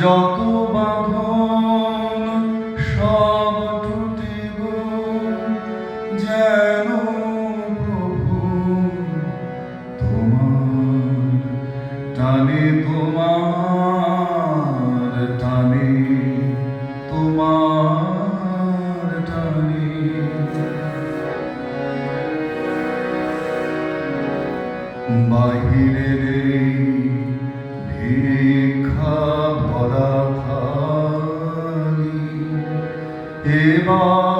যত বাঁধন সব টুটিব যেন প্রভু তোমার টানে তোমার টানে তোমার টানে। বাহিরে ভিক্ষা পরাখালি এবার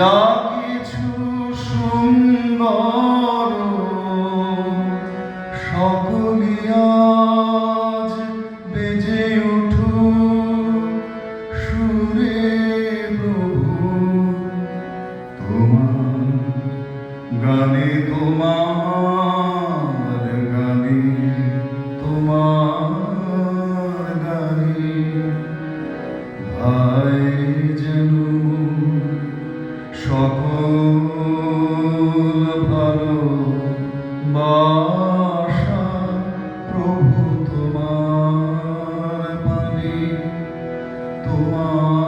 যা কিছু সুন্দর সকলিয়াজ বেজে উঠু সুরে প্রভু। তোমার গানে তোমার গানে তোমার গানে, ভাই আশা প্রভু তোমার মানে তোমার